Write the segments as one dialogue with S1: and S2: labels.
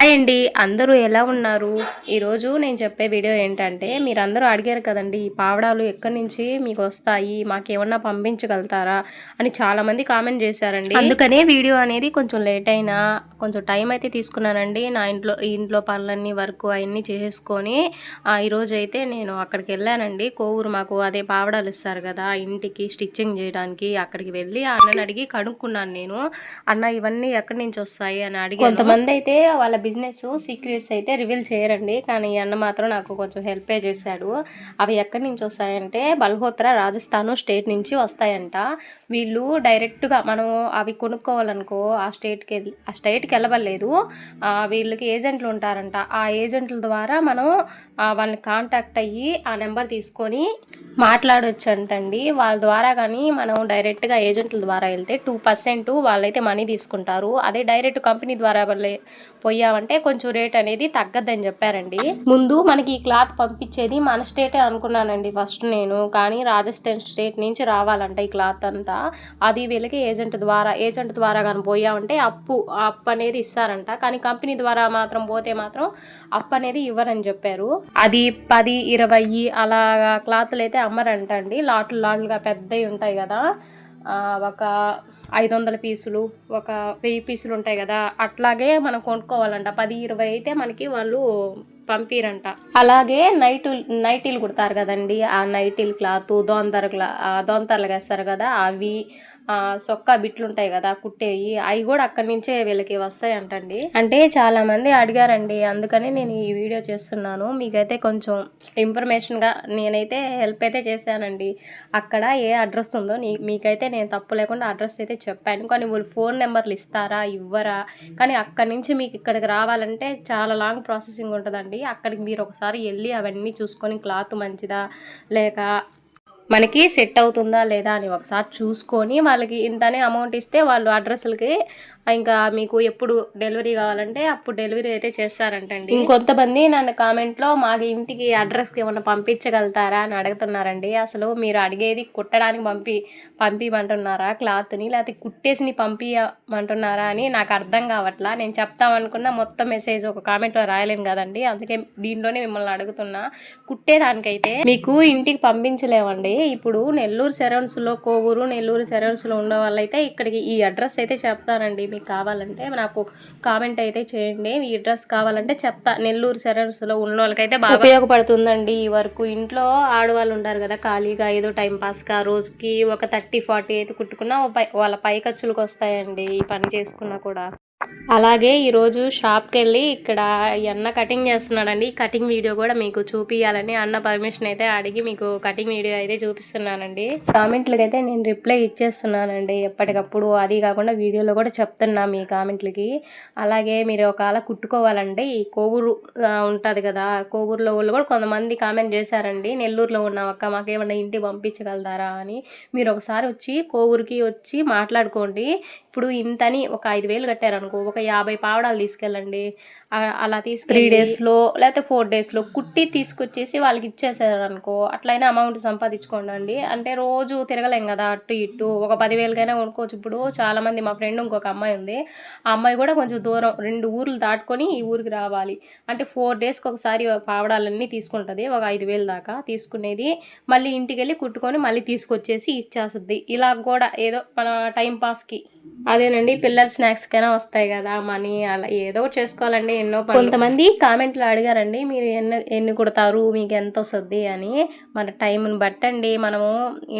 S1: Hi అండి. అందరూ ఎలా ఉన్నారు? ఈరోజు నేను చెప్పే వీడియో ఏంటంటే మీరు అందరూ అడిగారు కదండి ఈ పావడాలు ఎక్కడి నుంచి మీకు వస్తాయి? మాకేమన్నా పంపించగలుగుతారా? అని చాలామంది కామెంట్ చేశారండి. అందుకనే వీడియో అనేది కొంచెం లేట్ అయినా కొంచెం టైం అయితే తీసుకున్నానండి. నా ఇంట్లో ఇంట్లో పనులన్నీ వర్క్ అవన్నీ చేసేసుకొని ఆ, ఈరోజు అయితే నేను అక్కడికి వెళ్ళానండి. కోవూరు మాకు అదే పావడాలు ఇస్తారు కదా ఇంటికి స్టిచ్చింగ్ చేయడానికి అక్కడికి వెళ్ళి అన్నని అడిగి కనుక్కున్నాను నేను. అన్న ఇవన్నీ ఎక్కడి నుంచి వస్తాయి? అని అడిగి కొంతమంది అయితే వాళ్ళ బిజినెస్ సీక్రెట్స్ అయితే రివీల్ చేయరండి. కానీ ఈ అన్న మాత్రం నాకు కొంచెం హెల్పే చేశాడు. అవి ఎక్కడి నుంచి వస్తాయంటే బల్హోత్రా రాజస్థాన్ స్టేట్ నుంచి వస్తాయంట. వీళ్ళు డైరెక్ట్గా మనం అవి కొనుక్కోవాలనుకో ఆ స్టేట్కి వెళ్ళి ఆ స్టేట్కి వెళ్ళవలేదు వీళ్ళకి ఏజెంట్లు ఉంటారంట. ఆ ఏజెంట్ల ద్వారా మనం వాళ్ళని కాంటాక్ట్ అయ్యి ఆ నెంబర్ తీసుకొని మాట్లాడొచ్చు అంటండి వాళ్ళ ద్వారా కానీ మనం డైరెక్ట్గా ఏజెంట్ల ద్వారా వెళ్తే టూ పర్సెంట్ వాళ్ళైతే మనీ తీసుకుంటారు. అదే డైరెక్ట్ కంపెనీ ద్వారా పోయావంటే కొంచెం రేట్ అనేది తగ్గద్దని చెప్పారండి. ముందు మనకి ఈ క్లాత్ పంపించేది మన స్టేటే అనుకున్నానండి ఫస్ట్ నేను. కానీ రాజస్థాన్ స్టేట్ నుంచి రావాలంట ఈ క్లాత్ అంతా. అది వీళ్ళకి ఏజెంట్ ద్వారా ఏజెంట్ ద్వారా కానీ పోయామంటే అప్పు అప్పు అనేది ఇస్తారంట. కానీ కంపెనీ ద్వారా మాత్రం పోతే మాత్రం అప్పు అనేది ఇవ్వరని చెప్పారు. అది పది ఇరవై అలాగా క్లాత్లు అయితే అమ్మరంట అండి లాట్లు లాట్లుగా పెద్దవి ఉంటాయి కదా. ఒక ఐదు వందల పీసులు ఒక వెయ్యి పీసులు ఉంటాయి కదా అట్లాగే మనం కొనుక్కోవాలంట. పది ఇరవై అయితే మనకి వాళ్ళు పంపిరంట. అలాగే నైటు నైటీలు కుడతారు కదండి. ఆ నైటీలు క్లాత్ దోంతర క్లా ఆ దోంతరలు వేస్తారు కదా అవి సొక్క బిట్లు ఉంటాయి కదా కుట్టేవి అవి కూడా అక్కడి నుంచే వీళ్ళకి వస్తాయి అంటండి అంటే చాలా మంది అడిగారండి అందుకని నేను ఈ వీడియో చేస్తున్నాను. మీకైతే కొంచెం ఇన్ఫర్మేషన్గా నేనైతే హెల్ప్ అయితే చేశానండి. అక్కడ ఏ అడ్రస్ ఉందో నీ మీకైతే నేను తప్పు లేకుండా అడ్రస్ అయితే చెప్పాను. కానీ వాళ్ళు ఫోన్ నెంబర్లు ఇస్తారా ఇవ్వరా? కానీ అక్కడి నుంచి మీకు ఇక్కడికి రావాలంటే చాలా లాంగ్ ప్రాసెసింగ్ ఉంటుందండి. అక్కడికి మీరు ఒకసారి వెళ్ళి అవన్నీ చూసుకొని క్లాత్ మంచిదా లేక మనకి సెట్ అవుతుందా లేదా అని ఒకసారి చూసుకొని వాళ్ళకి ఇంతనే అమౌంట్ ఇస్తే వాళ్ళు అడ్రస్లకి ఇంకా మీకు ఎప్పుడు డెలివరీ కావాలంటే అప్పుడు డెలివరీ అయితే చేస్తారంటండి. ఇంకొంతమంది నన్ను కామెంట్లో మాకు ఇంటికి అడ్రస్కి ఏమైనా పంపించగలుగుతారా అని అడుగుతున్నారండి. అసలు మీరు అడిగేది కుట్టడానికి పంపి పంపిమంటున్నారా క్లాత్ని లేకపోతే కుట్టేసిని పంపించమంటున్నారా అని నాకు అర్థం కావట్లా. నేను చెప్తామనుకున్న మొత్తం మెసేజ్ ఒక కామెంట్లో రాయలేను కదండి. అందుకే దీంట్లోనే మిమ్మల్ని అడుగుతున్నా. కుట్టేదానికైతే మీకు ఇంటికి పంపించలేమండి. ఇప్పుడు నెల్లూరు సెరౌండ్స్లో కోవూరు నెల్లూరు సెరౌండ్స్లో ఉన్న వాళ్ళైతే ఇక్కడికి ఈ అడ్రస్ అయితే చెప్తానండి. మీకు కావాలంటే నాకు కామెంట్ అయితే చేయండి. ఈ అడ్రస్ కావాలంటే చెప్తా. నెల్లూరు సెరౌండ్స్లో ఉన్న వాళ్ళకైతే బాగా ఉపయోగపడుతుందండి ఈ వరకు. ఇంట్లో ఆడవాళ్ళు ఉంటారు కదా ఖాళీగా ఏదో టైం పాస్గా రోజుకి ఒక థర్టీ ఫార్టీ అయితే కుట్టుకున్నా వాళ్ళ పై ఖర్చులకు వస్తాయండి ఈ పని చేసుకున్నా కూడా. అలాగే ఈరోజు షాప్కి వెళ్ళి ఇక్కడ అన్న కటింగ్ చేస్తున్నాడండి. కటింగ్ వీడియో కూడా మీకు చూపించాలని అన్న పర్మిషన్ అయితే అడిగి మీకు కటింగ్ వీడియో అయితే చూపిస్తున్నానండి. కామెంట్లకి అయితే నేను రిప్లై ఇచ్చేస్తున్నానండి. ఎప్పటికప్పుడు అది కాకుండా వీడియోలో కూడా చెప్తున్నా మీ కామెంట్లకి. అలాగే మీరు ఒకవేళ కుట్టుకోవాలంటే ఈ కోవూరు ఉంటుంది కదా కోవూరులో వాళ్ళు కూడా కొంతమంది కామెంట్ చేశారండి. నెల్లూరులో ఉన్న అక్క మాకేమన్నా ఇంటికి పంపించగలరా అని. మీరు ఒకసారి వచ్చి కోవూరుకి వచ్చి మాట్లాడుకోండి. ఇప్పుడు ఇంతని ఒక ఐదు వేలు అనుకో ఒక యాభై పావడాలు తీసుకెళ్ళండి. అలా తీసుకు త్రీ డేస్లో లేకపోతే ఫోర్ డేస్లో కుట్టి తీసుకొచ్చేసి వాళ్ళకి ఇచ్చేసారనుకో అట్లయినా అమౌంట్ సంపాదించుకోండి అంటే రోజు తిరగలేం కదా అటు ఇటు. ఒక పదివేలకైనా కొనుక్కోవచ్చు. ఇప్పుడు చాలామంది మా ఫ్రెండ్ ఇంకొక అమ్మాయి ఉంది. ఆ అమ్మాయి కూడా కొంచెం దూరం రెండు ఊర్లు దాటుకొని ఈ ఊరికి రావాలి. అంటే ఫోర్ డేస్కి ఒకసారి పావడాలన్నీ తీసుకుంటుంది ఒక ఐదు వేలు దాకా తీసుకునేది. మళ్ళీ ఇంటికి వెళ్ళి కుట్టుకొని మళ్ళీ తీసుకొచ్చేసి ఇచ్చేస్తుంది. ఇలా కూడా ఏదో మన టైం పాస్కి. అదేనండి పిల్లల స్నాక్స్కైనా వస్తాయి. కదా మనీ అలా ఏదో ఒకటి చేసుకోవాలండి ఎన్నో కొంతమంది కామెంట్లు అడిగారండి మీరు ఎన్ని ఎన్ని కుడతారు మీకు ఎంత వస్తుంది అని. మన టైంని బట్టండి మనము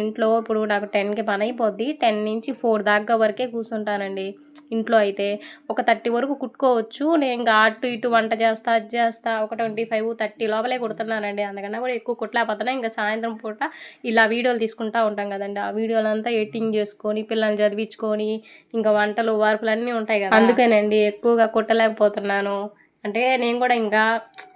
S1: ఇంట్లో ఇప్పుడు నాకు టెన్కి పని అయిపోద్ది టెన్ నుంచి ఫోర్ దాకా వరకే కూర్చుంటానండి. ఇంట్లో అయితే ఒక థర్టీ వరకు కుట్టుకోవచ్చు. నేను ఇంకా అటు ఇటు వంట చేస్తా అది చేస్తా ఒక ట్వంటీ ఫైవ్ థర్టీ లోపలే కుడుతున్నానండి. అందుకన్నా కూడా ఎక్కువ కుట్టలేకపోతున్నా. ఇంకా సాయంత్రం పూట ఇలా వీడియోలు తీసుకుంటా ఉంటాం కదండి. ఆ వీడియోలంతా ఎడిటింగ్ చేసుకొని పిల్లల్ని చదివించుకొని ఇంకా వంటలు వార్పులు అన్నీ ఉంటాయి కదా. అందుకేనండి ఎక్కువగా కుట్టలేకపోతున్నాను. అంటే నేను కూడా ఇంకా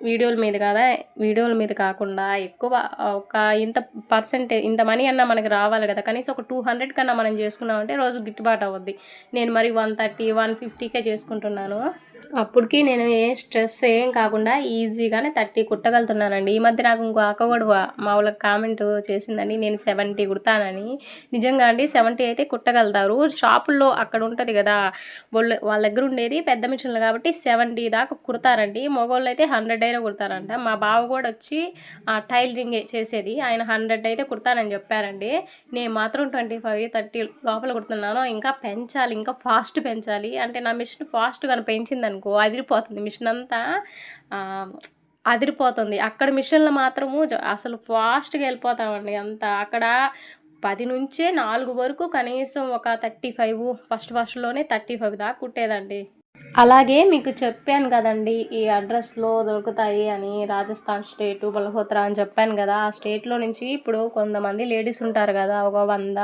S1: వీడియోల మీద కదా వీడియోల మీద కాకుండా ఎక్కువ ఒక ఇంత పర్సెంట్ ఇంత మనీ అన్నా మనకి రావాలి కదా. కనీసం ఒక టూ హండ్రెడ్ కన్నా మనం చేసుకున్నామంటే రోజు గిట్టుబాటు అవుద్ది. నేను మరి వన్ థర్టీ వన్ ఫిఫ్టీకే చేసుకుంటున్నాను. అప్పటికి నేను ఏ స్ట్రెస్ ఏం కాకుండా ఈజీగానే థర్టీ కుట్టగలుగుతున్నానండి. ఈ మధ్య నాకు ఇంకో అక్క కూడా మా వాళ్ళకి కామెంట్ చేసిందండి నేను సెవెంటీ కుడతానని. నిజంగా అండి సెవెంటీ అయితే కుట్టగలుగుతారు. షాపుల్లో అక్కడ ఉంటుంది కదా వాళ్ళు వాళ్ళ దగ్గర ఉండేది పెద్ద మిషన్లు కాబట్టి సెవెంటీ దాకా కుడతారండి. మగవాళ్ళు అయితే హండ్రెడ్ అయినా కుడతారంట. మా బావ కూడా వచ్చి ఆ టైలరింగ్ చేసేది. ఆయన హండ్రెడ్ అయితే కుడతానని చెప్పారండి. నేను మాత్రం ట్వంటీ ఫైవ్ థర్టీ లోపల కుడుతున్నాను. ఇంకా పెంచాలి ఇంకా ఫాస్ట్ పెంచాలి. అంటే నా మిషన్ ఫాస్ట్ పెంచిందని పెంచింది అనుకో అదిరిపోతుంది. మిషన్ అంతా అదిరిపోతుంది. అక్కడ మిషన్లు మాత్రము అసలు ఫాస్ట్గా వెళ్ళిపోతామండి అంత. అక్కడ పది నుంచే నాలుగు వరకు కనీసం ఒక థర్టీ ఫైవ్ ఫస్ట్ ఫస్ట్లోనే థర్టీ ఫైవ్ దాకా కుట్టేదండి. అలాగే మీకు చెప్పాను కదండి ఈ అడ్రస్లో దొరుకుతాయి అని రాజస్థాన్ స్టేటు బల్హోత్రా అని చెప్పాను కదా. ఆ స్టేట్లో నుంచి ఇప్పుడు కొంతమంది లేడీస్ ఉంటారు కదా ఒక వంద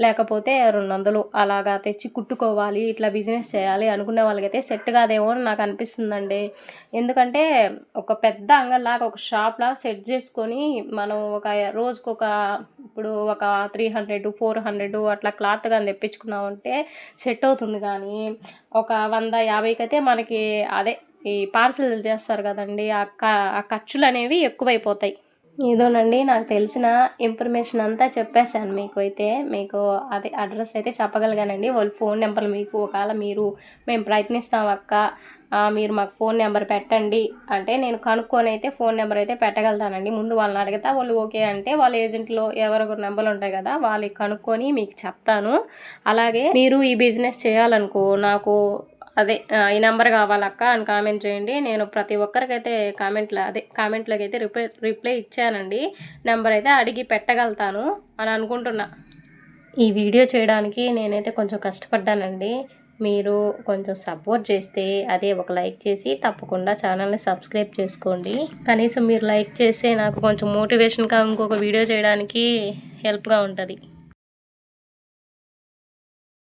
S1: లేకపోతే రెండు వందలు అలాగా తెచ్చి కుట్టుకోవాలి ఇట్లా బిజినెస్ చేయాలి అనుకునే వాళ్ళకైతే సెట్ కాదేమో అని నాకు అనిపిస్తుందండి. ఎందుకంటే ఒక పెద్ద అంగల్లాగా ఒక షాప్లాగా సెట్ చేసుకొని మనం ఒక రోజుకు ఒక ఇప్పుడు ఒక త్రీ హండ్రెడ్ ఫోర్ హండ్రెడ్ అట్లా క్లాత్ కానీ తెప్పించుకున్నామంటే సెట్ అవుతుంది కానీ ఒక వంద యాభైకి అయితే మనకి అదే ఈ పార్సల్ చేస్తారు కదండి. ఆ క- ఆ ఖర్చులు అనేవి ఎక్కువైపోతాయి. ఇదోనండి నాకు తెలిసిన ఇన్ఫర్మేషన్ అంతా చెప్పేశాను మీకు అయితే మీకు అదే అడ్రస్ అయితే చెప్పగలిగానండి. వాళ్ళ ఫోన్ నెంబర్ మీకు ఒకవేళ మీరు మేము ప్రయత్నిస్తాం అక్క మీరు మాకు ఫోన్ నెంబర్ పెట్టండి. అంటే నేను కనుక్కొని అయితే ఫోన్ నెంబర్ అయితే పెట్టగలుగుతానండి. ముందు వాళ్ళని అడిగితే వాళ్ళు ఓకే అంటే వాళ్ళ ఏజెంట్లో ఎవరెవరు నెంబర్లు ఉంటాయి కదా వాళ్ళకి కనుక్కొని మీకు చెప్తాను. అలాగే మీరు ఈ బిజినెస్ చేయాలనుకో నాకు అదే ఈ నెంబర్ కావాలక్క అని కామెంట్ చేయండి. నేను ప్రతి ఒక్కరికైతే కామెంట్లో అదే కామెంట్లోకి అయితే రిప్లై రిప్లై ఇచ్చానండి. నెంబర్ అయితే అడిగి పెట్టగలుగుతాను అని అనుకుంటున్నా. ఈ వీడియో చేయడానికి నేనైతే కొంచెం కష్టపడ్డానండి. మీరు కొంచెం సపోర్ట్ చేస్తే అదే ఒక లైక్ చేసి తప్పకుండా ఛానల్ని సబ్స్క్రైబ్ చేసుకోండి. కనీసం మీరు లైక్ చేస్తే నాకు కొంచెం మోటివేషన్గా ఇంకొక వీడియో చేయడానికి హెల్ప్గా ఉంటుంది.